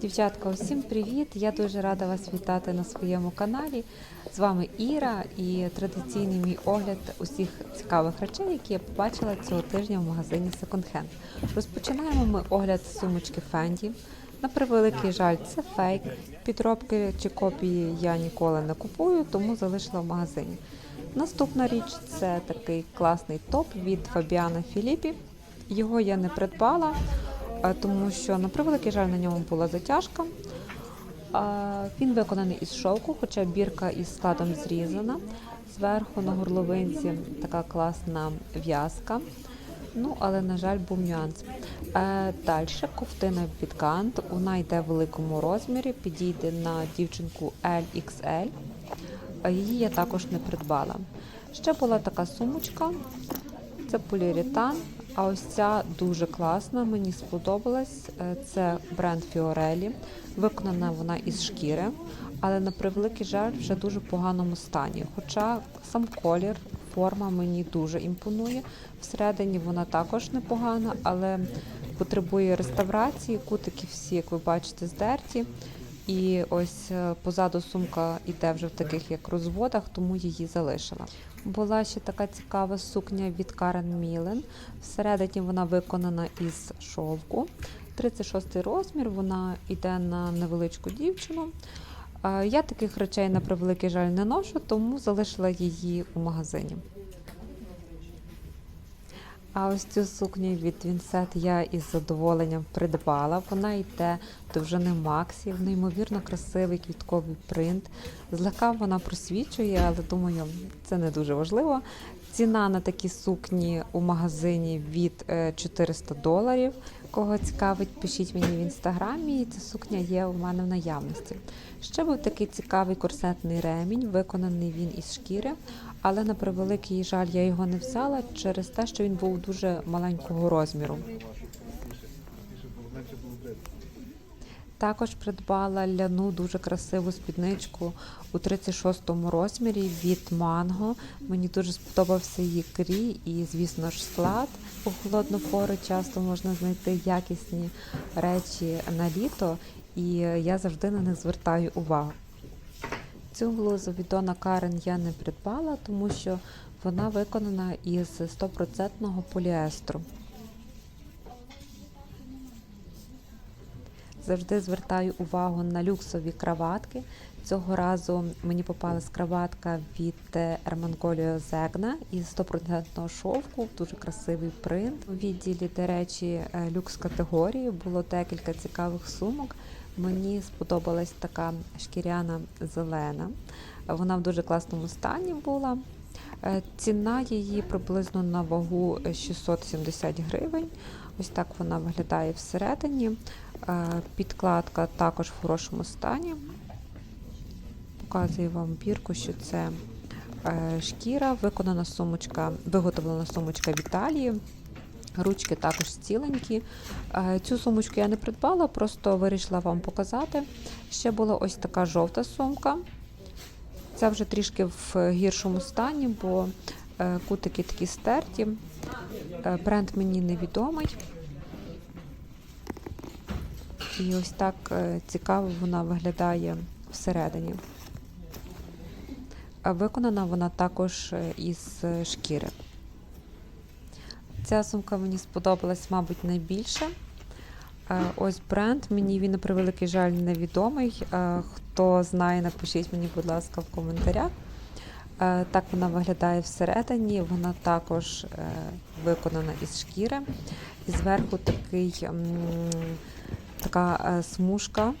Дівчатка, усім привіт! Я дуже рада вас вітати на своєму каналі. З вами Іра і традиційний мій огляд усіх цікавих речей, які я побачила цього тижня в магазині Second Hand. Розпочинаємо ми огляд сумочки Fendi. На превеликий жаль, це фейк. Підробки чи копії я ніколи не купую, тому залишила в магазині. Наступна річ це такий класний топ від Фабіана Філіппі. Його я не придбала, тому що, на превеликий жаль, на ньому була затяжка. Він виконаний із шовку, хоча бірка із складом зрізана. Зверху на горловинці така класна в'язка. Ну, але, на жаль, був нюанс. Е, Далі ковтина від Gantt. Вона йде в великому розмірі, підійде на дівчинку LXL. Е, Її я також не придбала. Ще була така сумочка. Це поліуретан, а ось ця дуже класна, мені сподобалась. Е, Це бренд Fiorelli. Виконана вона із шкіри, але на превеликий жаль вже дуже поганому стані. Хоча сам колір, форма мені дуже імпонує. Всередині вона також непогана, але потребує реставрації. Кутики всі, як ви бачите, здерті. І ось е, позаду сумка йде вже в таких як розводах, тому її залишила. Була ще така цікава сукня від Карен Мілен. Всередині вона виконана із шовку. 36 розмір, вона йде на невеличку дівчину. Е, Я таких речей на превеликий жаль не ношу, тому залишила її у магазині. А ось цю сукню від Вінсет я із задоволенням придбала. Вона йде довжини максів, неймовірно красивий квітковий принт. Злегка вона просвічує, але думаю, це не дуже важливо. Ціна на такі сукні у магазині від е, 400 доларів. Кого цікавить, пишіть мені в інстаграмі. і Ця сукня є у мене в наявності. Ще був такий цікавий корсетний ремінь, виконаний він із шкіри, але на превеликий жаль я його не взяла через те, що він був дуже маленького розміру. Також придбала ляну дуже красиву спідничку у 36-му розмірі від Манго. Мені дуже сподобався її крій і, звісно ж, склад. У холодну пору часто можна знайти якісні речі на літо, і я завжди на них звертаю увагу. Цю блузу від Дона Карен я не придбала, тому що вона виконана із 100% поліестру. Завжди звертаю увагу на люксові краватки. Цього разу мені попалась краватка від Ерманголіо Зегна із 100% шовку, дуже красивий принт. У відділі, до речі, люкс категорії було декілька цікавих сумок. Мені сподобалась така шкіряна зелена. Вона в дуже класному стані була. Е, Ціна її приблизно на вагу 670 гривень. Ось так вона виглядає всередині. Е, Підкладка також в хорошому стані. Показую вам бірку, що це е, шкіра, виконана сумочка, виготовлена сумочка в Італії. Ручки також ціленькі. Е, Цю сумочку я не придбала, просто вирішила вам показати. Ще була ось така жовта сумка. Ця вже трішки в гіршому стані, бо кутики такі стерті. Бренд мені невідомий. І ось так е, цікаво вона виглядає всередині. Виконана вона також е, із е, шкіри. Ця сумка мені сподобалась, мабуть, найбільше. Ось бренд, мені він на превеликий жаль невідомий. Хто знає, напишіть мені, будь ласка, в коментарях. Так вона виглядає всередині, вона також виконана із шкіри. І зверху такий, така е, смужка,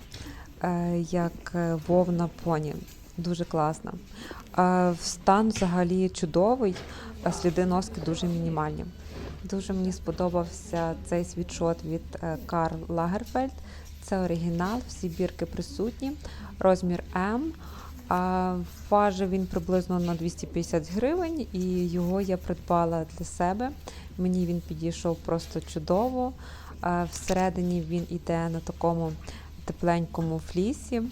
е, як е, вовна поні. Дуже класна. Стан взагалі чудовий, а сліди носки дуже мінімальні. Дуже мені сподобався цей світшот від Карл Лагерфельд. Це оригінал, всі бірки присутні. Розмір М. Важив він приблизно на 250 гривень, і його я придбала для себе. Мені він підійшов просто чудово. Всередині він іде на такому тепленькому флісі.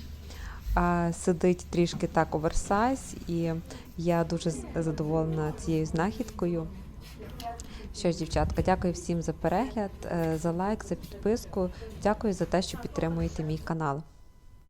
Сидить трішки так оверсайз, і я дуже задоволена цією знахідкою. Що ж, дівчатка, дякую всім за перегляд, е, за лайк, за підписку. Дякую за те, що підтримуєте мій канал.